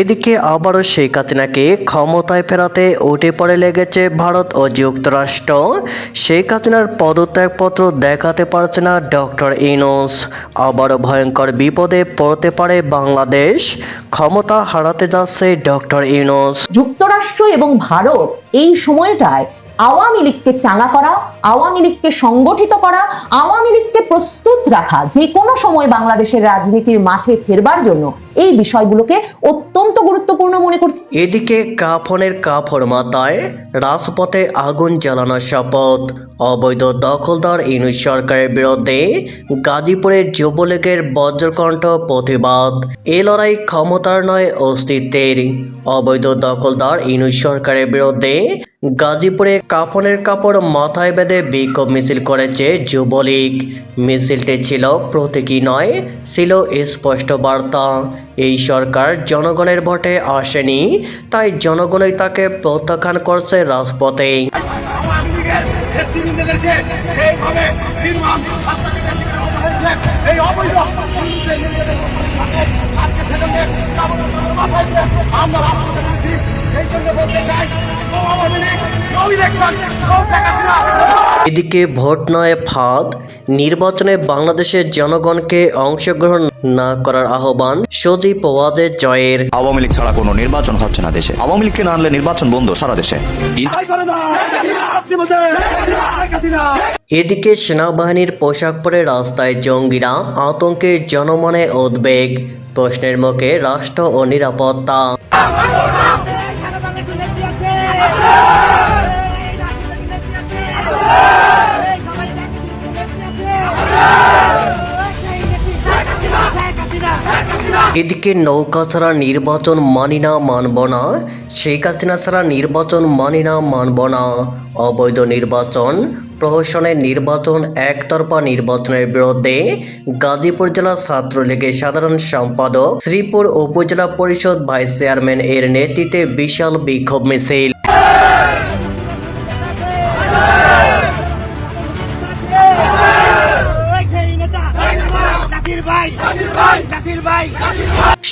এদিকে আবারও শেখ হাসিনাকে ক্ষমতায় ফেরাতে উঠে পড়ে লেগেছে ভারত ও যুক্তরাষ্ট্র। শেখ হাসিনার পদত্যাগপত্র দেখাতে পারছে না ডক্টর ইনোস আবারও ভয়ঙ্কর বিপদে পড়তে পারে বাংলাদেশ। ক্ষমতা হারাতে যাচ্ছে ডক্টর ইনোস যুক্তরাষ্ট্র এবং ভারত এই সময়টায় আওয়ামী লীগকে চাঙা করা, আওয়ামী লীগকে সংগঠিত করা, আওয়ামী লীগকে প্রস্তুত রাখা যে কোনো সময় বাংলাদেশের রাজনীতির মাঠে ফেরবার জন্য এই বিষয়গুলোকে অত্যন্ত গুরুত্বপূর্ণ মনে করছে। এদিকে কাফনের কাফড় মাথায় রাজপথে আগুন জ্বালানোর শপথ। অবৈধ দখলদার ইউনিট সরকারের বিরুদ্ধে গাজীপুরে যুবলীগের বজ্রকণ্ঠ প্রতিবাদ। এ লড়াই ক্ষমতার নয়, অস্তিত্বের। অবৈধ দখলদার ইউনিট সরকারের বিরুদ্ধে গাজীপুরে কাফনের কাপড় মাথায় বেঁধে বিক্ষোভ মিছিল করেছে যুবলীগ। মিছিলটি ছিল প্রতীকী নয়, ছিল স্পষ্ট বার্তা। এই সরকার জনগণের ভোটে আসেনি, তাই জনগণই তাকে প্রত্যাখ্যান করছে রাজপথে। এদিকে ভোট নয় ফাঁদ নির্বাচনে বাংলাদেশের জনগণকে অংশগ্রহণ না করার আহ্বান সজীব ওয়াজের জয়ের। আওয়ামী লীগ ছাড়া কোনো নির্বাচন হচ্ছে না দেশে। আওয়ামী লীগকে না আনলে নির্বাচন বন্ধ সারা দেশে। এদিকে সেনাবাহিনীর পোশাক পরে রাস্তায় জঙ্গিরা আতঙ্কে জনমনে উদ্বেগ। প্রশ্নের মুখে রাষ্ট্র ও নিরাপত্তা। এদিকে নৌকা ছাড়া নির্বাচন মানি না, মানব না। শেখ হাসিনা ছাড়া নির্বাচন মানি না, মানব না। অবৈধ নির্বাচন প্রহসনের নির্বাচন, একতরফা নির্বাচনের বিরুদ্ধে গাজীপুর জেলা ছাত্রলীগের সাধারণ সম্পাদক, শ্রীপুর উপজেলা পরিষদ ভাইস চেয়ারম্যান এর নেতৃত্বে বিশাল বিক্ষোভ মিছিল।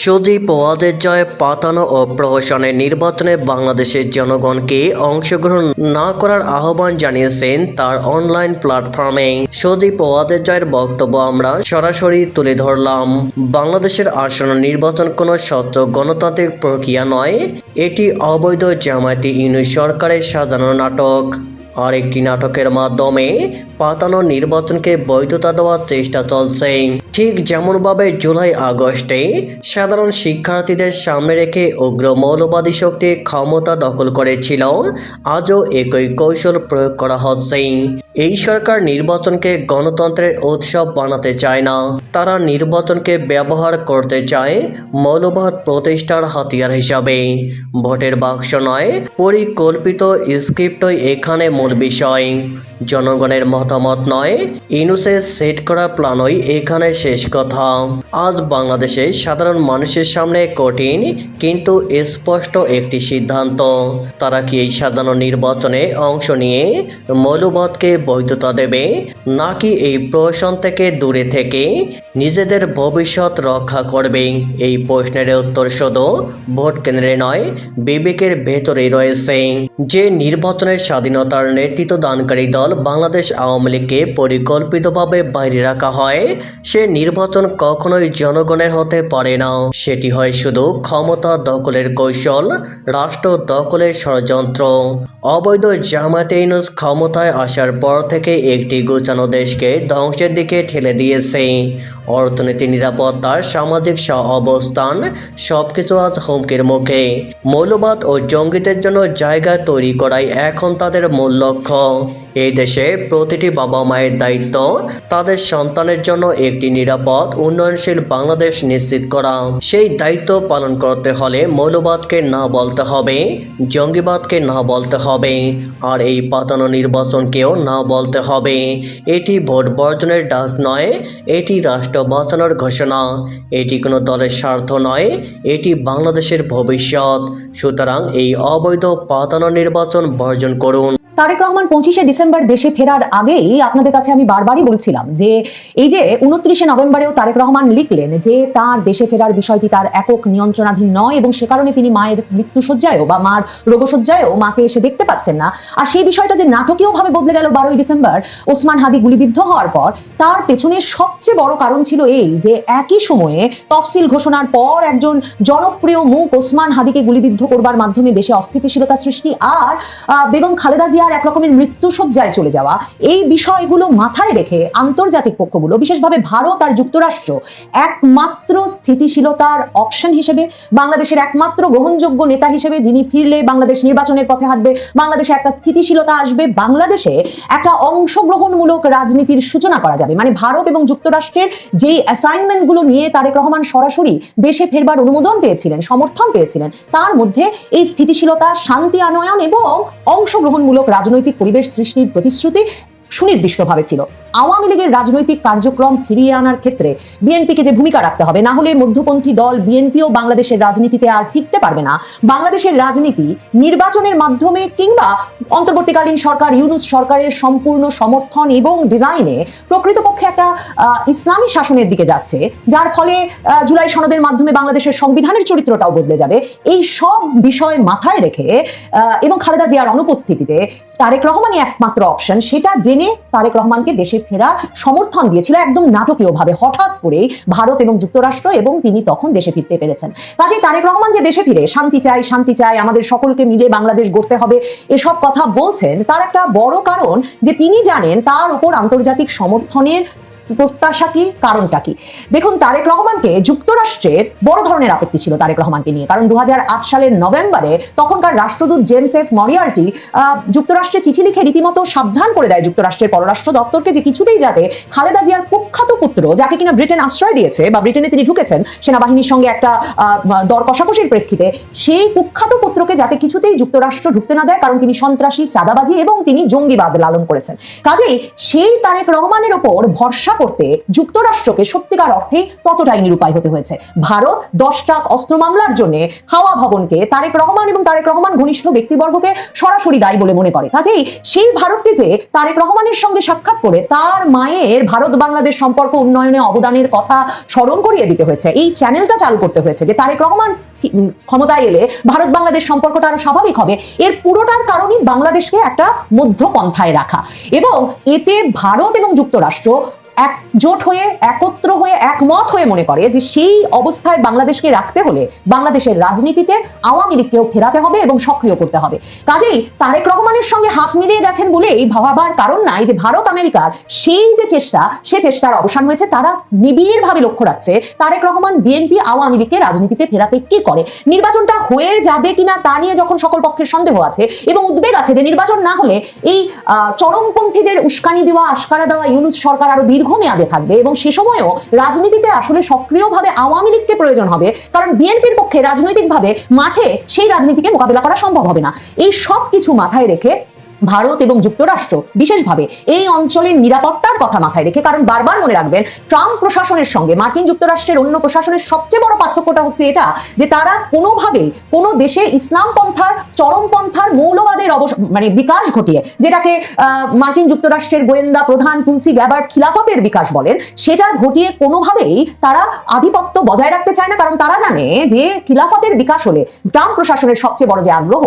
সজীব ওয়াজের জয় পাতানো ও প্রহসনের নির্বাচনে বাংলাদেশের জনগণকে অংশগ্রহণ না করার আহ্বান জানিয়েছেন তার অনলাইন প্ল্যাটফর্মে। সজীব ওয়াজের জয়ের বক্তব্য আমরা সরাসরি তুলে ধরলাম। বাংলাদেশের আসন্ন নির্বাচন কোনো স্বচ্ছ গণতান্ত্রিক প্রক্রিয়া নয়, এটি অবৈধ জামায়াতি ইউনিট সরকারের সাজানো নাটক। আর একটি নাটকের মাধ্যমে পাতানো নির্বাচনকে বৈধতা দেওয়ার চেষ্টা চলছে। ঠিক যেমনভাবে জুলাই আগস্টে সাধারণ শিক্ষার্থীদের সামনে রেখে উগ্র মৌলবাদী শক্তি ক্ষমতা দখল করেছিল, আজও একই কৌশল প্রয়োগ করা হচ্ছে। এই সরকার নির্বাচনকে গণতন্ত্রের উৎসব বানাতে চায় না। তারা নির্বাচনকে ব্যবহার করতে চায় মৌলবাদ প্রতিষ্ঠার হাতিয়ার হিসাবে। ভোটের বাক্স নয়, পরিকল্পিত স্ক্রিপ্টই এখানে মূল বিষয়। জনগণের মতামত নয়। ইনুসের সেট করা প্ল্যানই এখানে শেষ কথা। আজ বাংলাদেশে সাধারণ মানুষের সামনে কঠিন কিন্তু স্পষ্ট একটি সিদ্ধান্ত। তারা কি এই সাধারণ নির্বাচনে অংশ নিয়ে মৌলবাদকে বৈধতা দেবে, নাকি এই প্রশ্ন থেকে দূরে থেকে নিজেদের ভবিষ্যৎ রক্ষা করবে? এই প্রশ্নের উত্তর শুধু ভোট কেন্দ্রে নয়, বিবেকের ভেতরেই রয়েছে। যে নির্বাচনের স্বাধীনতার নেতৃত্ব দানকারী দল বাংলাদেশ আওয়ামী লীগকে পরিকল্পিতভাবে বাইরে রাখা হয়, সে নির্বাচন কখনোই জনগণের হতে পারে না। সেটি হয় শুধু ক্ষমতা দখলের কৌশল, রাষ্ট্র দখলের ষড়যন্ত্র। অবৈধ ইউনুস ক্ষমতায় আসার পর থেকে একটি গোছানো দেশকে ধ্বংসের দিকে ঠেলে দিয়েছে। অর্থনীতি নিরাপত্তা, সামাজিক সহ অবস্থান, সবকিছু আজ হুমকির মুখে। মৌলবাদ ও জঙ্গিদের জন্য জায়গা তৈরি করাই এখন তাদের মূল লক্ষ্য। এই দেশে প্রতিটি বাবা মায়ের দায়িত্ব, তাদের সন্তানের জন্য একটি নিরাপদ, উন্নয়নশীল বাংলাদেশ নিশ্চিত করা। সেই দায়িত্ব পালন করতে হলে মৌলবাদকে না বলতে হবে, জঙ্গিবাদকে না বলতে হবে, আর এই পাতানো নির্বাচনকেও না বলতে হবে। এটি ভোট বর্জনের ডাক নয়, এটি রাষ্ট্র বাঁচানোর ঘোষণা। এটি কোনো দলের স্বার্থ নয়, এটি বাংলাদেশের ভবিষ্যৎ। সুতরাং এই অবৈধ পাতানো নির্বাচন বর্জন করুন। তারেক রহমান পঁচিশে ডিসেম্বর দেশে ফেরার আগেই আপনাদের কাছে আমি বারবারই বলছিলাম যে এই যে উনত্রিশে নভেম্বরেও তারেক রহমান লিখলেন যে তার দেশে ফেরার বিষয়টি তার একক নিয়ন্ত্রণাধীন নয় এবং সে কারণে তিনি মায়ের মৃত্যুসজ্জায়ও বা মার রোগসজ্জায়ও মাকে এসে দেখতে পাচ্ছেন না। আর সেই বিষয়টা যে নাটকীয়ভাবে বদলে গেল বারোই ডিসেম্বর, ওসমান হাদি গুলিবিদ্ধ হওয়ার পর তার পেছনে সবচেয়ে বড় কারণ ছিল এই যে একই সময়ে তফসিল ঘোষণার পর একজন জনপ্রিয় মুখ ওসমান হাদিকে গুলিবিদ্ধ করবার মাধ্যমে দেশে অস্থিতিশীলতা সৃষ্টি আর বেগম খালেদা জিয়ার এক রকমের মৃত্যুসজ্জায় চলে যাওয়া, এই বিষয়গুলো মাথায় রেখে আন্তর্জাতিক পক্ষগুলো, বিশেষভাবে ভারত আর যুক্তরাষ্ট্র, একমাত্র স্থিতিশীলতার অপশন হিসেবে, বাংলাদেশের একমাত্র গ্রহণযোগ্য নেতা হিসেবে যিনি ফিরলে বাংলাদেশ নির্বাচনের পথে হাঁটবে, বাংলাদেশে একটা স্থিতিশীলতা আসবে, বাংলাদেশে একটা অংশগ্রহণমূলক রাজনীতির সূচনা করা যাবে। মানে ভারত এবং যুক্তরাষ্ট্রের যেই অ্যাসাইনমেন্টগুলো নিয়ে তারেক রহমান সরাসরি দেশে ফেরবার অনুমোদন পেয়েছিলেন, সমর্থন পেয়েছিলেন, তার মধ্যে এই স্থিতিশীলতা, শান্তি আনয়ন এবং অংশগ্রহণমূলক রাজনৈতিক পরিবেশ সৃষ্টির প্রতিশ্রুতি সুনির্দিষ্টভাবে ছিল। আওয়ামী লীগের রাজনৈতিক কার্যক্রম ফিরিয়ে আনার ক্ষেত্রে বিএনপিকে যে ভূমিকা রাখতে হবে, না হলে মধ্যপন্থী দল বিএনপিও বাংলাদেশের রাজনীতিতে আর টিকতে পারবে না। বাংলাদেশের রাজনীতি নির্বাচনের মাধ্যমে কিংবা অন্তর্বর্তীকালীন সরকার, ইউনুস সরকারের সম্পূর্ণ সমর্থন এবং ডিজাইনে প্রকৃতপক্ষে একটা ইসলামী শাসনের দিকে যাচ্ছে, যার ফলে জুলাই সনদের মাধ্যমে বাংলাদেশের সংবিধানের চরিত্রটাও বদলে যাবে। এই সব বিষয় মাথায় রেখে এবং খালেদা জিয়ার অনুপস্থিতিতে তারেক রহমানই একমাত্র অপশন সেটা জেনে তারেক রহমানকে দেশে ফেরা সমর্থন দিয়েছিল একদম নাটকীয়ভাবে, হঠাৎ করে ভারত এবং যুক্তরাষ্ট্র এবং তিনি তখন দেশে ফিরতে পেরেছেন। কাজে তারেক রহমান যে দেশে ফিরে, শান্তি চাই শান্তি চাই, আমাদের সকলকে মিলে বাংলাদেশ গড়তে হবে, এসব কথা বলছেন, তার একটা বড় কারণ যে তিনি জানেন তার উপর আন্তর্জাতিক সমর্থনের প্রত্যাশা কি? কারণটা কি? দেখুন, তারেক রহমানকে যুক্তরাষ্ট্রের বড় ধরনের আপত্তি ছিল তারেক রহমানকে নিয়ে। কারণ দু হাজার আট সালের নভেম্বরে তখনকার রাষ্ট্রদূত জেমস এফ মরিয়ার্টি যুক্তরাষ্ট্রে চিঠি লিখে রীতিমতো সাবধান করে দেয় যুক্তরাষ্ট্রের পররাষ্ট্র দপ্তরকে যে কিছুতেই যাতে খালেদা জিয়ার কুখ্যাত পুত্র, যাকে কিনা ব্রিটেন আশ্রয় দিয়েছে বা ব্রিটেনে তিনি ঢুকেছেন, সেনাবাহিনীর সঙ্গে একটা দর কষাকষির প্রেক্ষিতে, সেই কুখ্যাত পুত্রকে যাতে কিছুতেই যুক্তরাষ্ট্র ঢুকতে না দেয়, কারণ তিনি সন্ত্রাসী, চাঁদাবাজি এবং তিনি জঙ্গিবাদ লালন করেছেন। কাজেই সেই তারেক রহমানের ওপর ভরসা করতে যুক্তরাষ্ট্রকে সত্যিকার অর্থে ততটাই নিরুপায় হতে হয়েছে। ভারত দশ ট্রাক অস্ত্র মামলার জন্য হাওয়া ভবনকে তারেক রহমান এবং তারেক রহমান ঘনিষ্ঠ ব্যক্তিবর্গকে সরাসরি দায়ী বলে মনে করে। কাজেই সেই ভারতকে যে তারেক রহমানের সঙ্গে সাক্ষাৎ করে তার মায়ের ভারত বাংলাদেশ সম্পর্ক উন্নয়নে অবদানের কথা স্মরণ করিয়ে দিতে হয়েছে। এই চ্যানেলটা চালু করতে হয়েছে যে তারেক রহমান ক্ষমতায় এলে ভারত বাংলাদেশ সম্পর্কটা আরও স্বাভাবিক হবে। এর পুরোটার কারণই বাংলাদেশকে একটা মধ্যপন্থায় রাখা। এবং এতে ভারত এবং যুক্তরাষ্ট্র একজোট হয়ে, একত্র হয়ে, একমত হয়ে মনে করে যে সেই অবস্থায় বাংলাদেশকে রাখতে হলে বাংলাদেশের রাজনীতিতে আওয়ামী লীগকেও ফেরাতে হবে এবং সক্রিয় করতে হবে। কাজেই তারেক রহমানের সঙ্গে হাত মিলিয়ে গেছেন বলে এই ভাবার কারণ নাই যে ভারত আমেরিকার সেই যে চেষ্টা, সে চেষ্টার অবসান হয়েছে, তারা নিবিড়ভাবে লক্ষ্য রাখছে তারেক রহমান বিএনপি আওয়ামী লীগকে রাজনীতিতে ফেরাতে কি করে? নির্বাচনটা হয়ে যাবে কিনা তা নিয়ে যখন সকল পক্ষের সন্দেহ আছে এবং উদ্বেগ আছে যে নির্বাচন না হলে এই চরমপন্থীদের উস্কানি দেওয়া, আশকারা দেওয়া, ইউনুস সরকার আরও দীর্ঘমেয়াদে থাকবে এবং সে সময়ও রাজনীতিতে আসলে সক্রিয়ভাবে আওয়ামী লীগকে প্রয়োজন হবে, কারণ বিএনপির পক্ষে রাজনৈতিকভাবে মাঠে সেই রাজনীতিকে মোকাবিলা করা সম্ভব হবে না। এই সব কিছু মাথায় রেখে ভারত এবং যুক্তরাষ্ট্র বিশেষভাবে এই অঞ্চলের নিরাপত্তার কথা মাথায় রেখে, কারণ বারবার মনে রাখবেন, ট্রাম্প প্রশাসনের সঙ্গে মার্কিন যুক্তরাষ্ট্রের অন্য প্রশাসনের সবচেয়ে বড় পার্থক্যটা হচ্ছে এটা, যে তারা কোনোভাবেই কোনো দেশে ইসলাম পন্থার চরমপন্থার মৌলবাদের অবস মানে বিকাশ ঘটিয়ে, যেটাকে মার্কিন যুক্তরাষ্ট্রের গোয়েন্দা প্রধান তুলসি গ্যাবার্ট খিলাফতের বিকাশ বলেন, সেটা ঘটিয়ে কোনোভাবেই তারা আধিপত্য বজায় রাখতে চায় না, কারণ তারা জানে যে খিলাফতের বিকাশ হলে ট্রাম্প প্রশাসনের সবচেয়ে বড় যে আগ্রহ,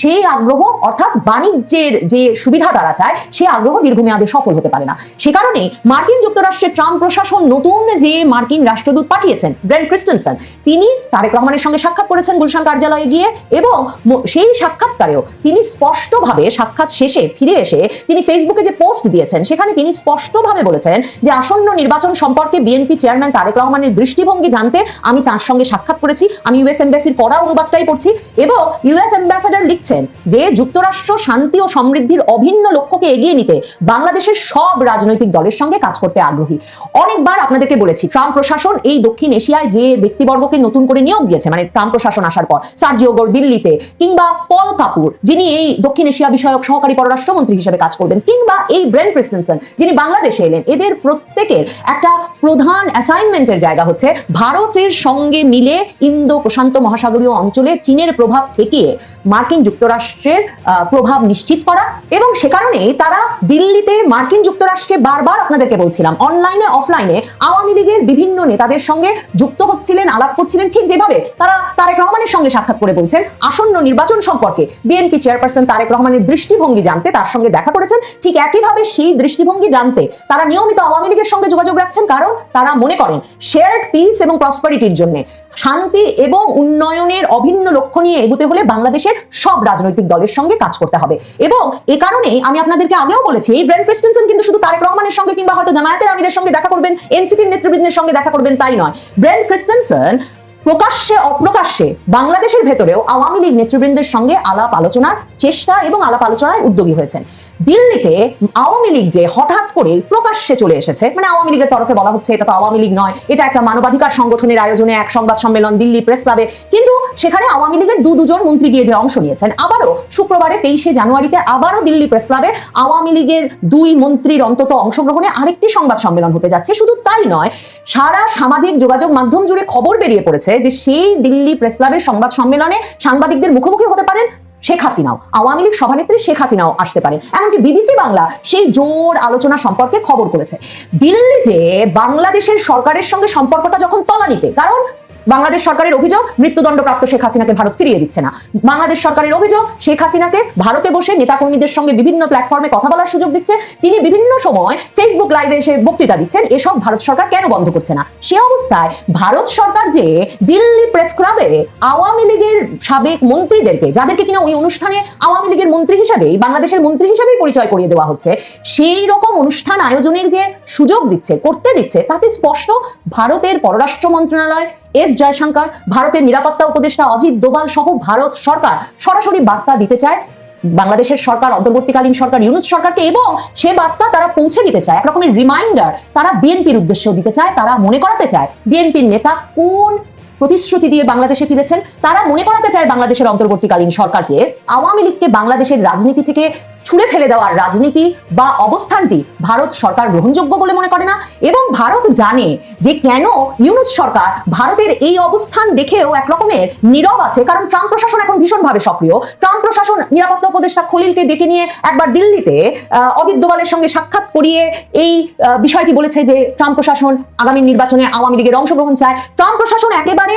সেই আগ্রহ অর্থাৎ বাণিজ্যের যে সুবিধা তারা চায় সেই আগ্রহ দীর্ঘমেয়াদে সফল হতে পারে না। সে কারণে মার্কিন যুক্তরাষ্ট্রের ট্রাম্প প্রশাসন নতুন যে মার্কিন রাষ্ট্রদূত পাঠিয়েছেন, ব্রেন ক্রিস্টেনসন, তিনি তারেক রহমানের সঙ্গে সাক্ষাৎ করেছেন গুলশান কার্যালয়ে গিয়ে এবং সেই সাক্ষাৎকারেও তিনি স্পষ্টভাবে সাক্ষাৎ শেষে ফিরে এসে তিনি ফেসবুকে যে পোস্ট দিয়েছেন, সেখানে তিনি স্পষ্টভাবে বলেছেন যে আসন্ন নির্বাচন সম্পর্কে বিএনপি চেয়ারম্যান তারেক রহমানের দৃষ্টিভঙ্গি জানতে আমি তার সঙ্গে সাক্ষাৎ করেছি, আমি ইউএস এম্বাসির পড়া অনুবাদটাই পড়ছি এবং ইউএস অ্যাম্বাসাডার লিখছেন যে যুক্তরাষ্ট্র শান্তি ও সমৃদ্ধির অভিন্ন লক্ষ্যকে এগিয়ে নিতে বাংলাদেশের সব রাজনৈতিক দলের সঙ্গে কাজ করতে আগ্রহী। অনেকবার আপনাদেরকে বলেছি, ট্রাম্প প্রশাসন এই দক্ষিণ এশিয়ায় যে ব্যক্তিবর্গকে নতুন করে নিয়োগ দিয়েছে মানে ট্রাম্প প্রশাসন আসার পর, সার্জিও গোর দিল্লিতে, কিংবা পল কাপুর, যিনি এই দক্ষিণ এশিয়া বিষয়ক সহকারী পররাষ্ট্রমন্ত্রী হিসেবে কাজ করবেন, কিংবা এই ব্রেন ক্রিস্টেনসন, যিনি বাংলাদেশে এলেন, এদের প্রত্যেকের একটা প্রধান অ্যাসাইনমেন্টের জায়গা হচ্ছে, ভারতের সঙ্গে মিলে ইন্দো প্রশান্ত মহাসাগরীয় অঞ্চলে চীনের প্রভাব ঠেকিয়ে মার্কিন যুক্তরাষ্ট্রের প্রভাব নিশ্চিত করা। করা। এবং সে কারণেই তারা দিল্লিতে মার্কিন যুক্তরাষ্ট্রে বারবার আপনাদেরকে বলছিলাম অনলাইনে অফলাইনে আওয়ামী লীগের বিভিন্ন নেতাদের সঙ্গে যুক্ত হচ্ছিলেন, আলাপ করছিলেন, ঠিক যেভাবে তারা তারেক রহমানের সঙ্গে সাক্ষাৎ করে বলছেন, আসন্ন নির্বাচন সম্পর্কে বিএনপি চেয়ারপারসন তারেক রহমানের দৃষ্টিভঙ্গি জানতে তার সঙ্গে দেখা করেছেন। ঠিক একইভাবে সেই দৃষ্টিভঙ্গি জানতে তারা নিয়মিত আওয়ামী লীগের সঙ্গে যোগাযোগ রাখছেন, কারণ তারা মনে করেন শেয়ার্ড পিস এবং প্রসপারিটির জন্য। শান্তি এবং উন্নয়নের অভিন্ন লক্ষ্য নিয়ে এগুতে হলে বাংলাদেশের সব রাজনৈতিক দলের সঙ্গে কাজ করতে হবে। এবং এ কারণে আমি আপনাদেরকে আগেও বলেছি, এই ব্র্যান্ড ক্রিস্টেনসন কিন্তু শুধু তারেক রহমানের সঙ্গে কিংবা হয়তো জামায়াতের আমিরের সঙ্গে দেখা করবেন, এনসিপির নেতৃবৃন্দের সঙ্গে দেখা করবেন তাই নয়। ব্র্যান্ড ক্রিস্টেনসন প্রকাশ্যে, অপ্রকাশ্যে বাংলাদেশের ভেতরেও আওয়ামী লীগ নেতৃবৃন্দের সঙ্গে আলাপ আলোচনার চেষ্টা এবং আলাপ আলোচনায় উদ্যোগী হয়েছেন। দিল্লিতে আওয়ামী লীগ যে হঠাৎ করে প্রকাশ্যে চলে এসেছে মানে আওয়ামী লীগের তরফে বলা হচ্ছে এটা তো আওয়ামী লীগ নয়, এটা একটা মানবাধিকার সংগঠনের আয়োজনে এক সংবাদ সম্মেলন দিল্লি প্রেস ক্লাবে, কিন্তু সেখানে আওয়ামী লীগের দু দুজন মন্ত্রী গিয়ে যে অংশ নিয়েছেন, আবারও শুক্রবারে তেইশে জানুয়ারিতে আবারও দিল্লি প্রেস ক্লাবে আওয়ামী লীগের দুই মন্ত্রীর অন্তত অংশগ্রহণে আরেকটি সংবাদ সম্মেলন হতে যাচ্ছে। শুধু তাই নয়, সারা সামাজিক যোগাযোগ মাধ্যম জুড়ে খবর বেরিয়ে পড়েছে যে সেই দিল্লি প্রেস ক্লাবের সংবাদ সম্মেলনে সাংবাদিকদের মুখোমুখি হতে পারেন শেখ হাসিনাও, আওয়ামী লীগ সভানেত্রী শেখ হাসিনাও আসতে পারেন এমনকি বিবিসি বাংলা সেই জোর আলোচনা সম্পর্কে খবর করেছে। দিল্লি যে বাংলাদেশের সরকারের সঙ্গে সম্পর্কটা যখন তলানিতে, কারণ বাংলাদেশ সরকারের অভিযোগ, মৃত্যুদণ্ডপ্রাপ্ত শেখ হাসিনাকে ভারত ফিরিয়ে দিচ্ছে না। বাংলাদেশ সরকারের অভিযোগ, শেখ হাসিনাকে ভারতে বসে নেতাকর্মীদের সঙ্গে বিভিন্ন প্ল্যাটফর্মে কথা বলার সুযোগ দিচ্ছে। তিনি বিভিন্ন সময় ফেসবুক লাইভে এসে বক্তৃতা দিচ্ছেন, এসব ভারত সরকার কেন বন্ধ করছে না? সে অবস্থায় ভারত সরকার যে দিল্লি প্রেস ক্লাবে আওয়ামী লীগের সাবেক মন্ত্রীদেরকে, যাদেরকে কিনা ওই অনুষ্ঠানে আওয়ামী লীগের মন্ত্রী হিসেবেই, বাংলাদেশের মন্ত্রী হিসাবেই পরিচয় করিয়ে দেওয়া হচ্ছে, সেই রকম অনুষ্ঠান আয়োজনের যে সুযোগ দিচ্ছে, করতে দিচ্ছে, তাতে স্পষ্ট ভারতের পররাষ্ট্র মন্ত্রণালয় এস জয়শঙ্কর, ভারতের নিরাপত্তা উপদেষ্টা অজিত দোভাল সহ ভারত সরকার সরাসরি বার্তা দিতে চায়। বাংলাদেশের সরকার, অন্তর্বর্তীকালীন সরকার, ইউনুস সরকারকে এবং সে বার্তা তারা পৌঁছে দিতে চায়। একরকমের রিমাইন্ডার তারা বিএনপির উদ্দেশ্যেও দিতে চায়, তারা মনে করাতে চায় বিএনপির নেতা কোন প্রতিশ্রুতি দিয়ে বাংলাদেশে ফিরেছেন? তারা মনে করাতে চায় বাংলাদেশের অন্তর্বর্তীকালীন সরকারকে, আওয়ামী লীগকে বাংলাদেশের রাজনীতি থেকে ছুড়ে ফেলে দেওয়ার রাজনীতি বা অবস্থানটি ভারত সরকার গ্রহণযোগ্য বলে মনে করে না? এবং ভারত জানে যে কেন ইউনুস সরকার ভারতের এই অবস্থান দেখেও এক রকমের নীরব আছে। কারণ ট্রাম্প প্রশাসন এখন ভীষণভাবে সক্রিয়। ট্রাম্প প্রশাসন, নিরাপত্তা উপদেষ্টা খলিলকে ডেকে নিয়ে একবার দিল্লিতে অজিত দোভালের সঙ্গে সাক্ষাৎ করিয়ে এই বিষয়টি বলেছে যে ট্রাম্প প্রশাসন আগামী নির্বাচনে আওয়ামী লীগের অংশগ্রহণ চায়। ট্রাম্প প্রশাসন একেবারে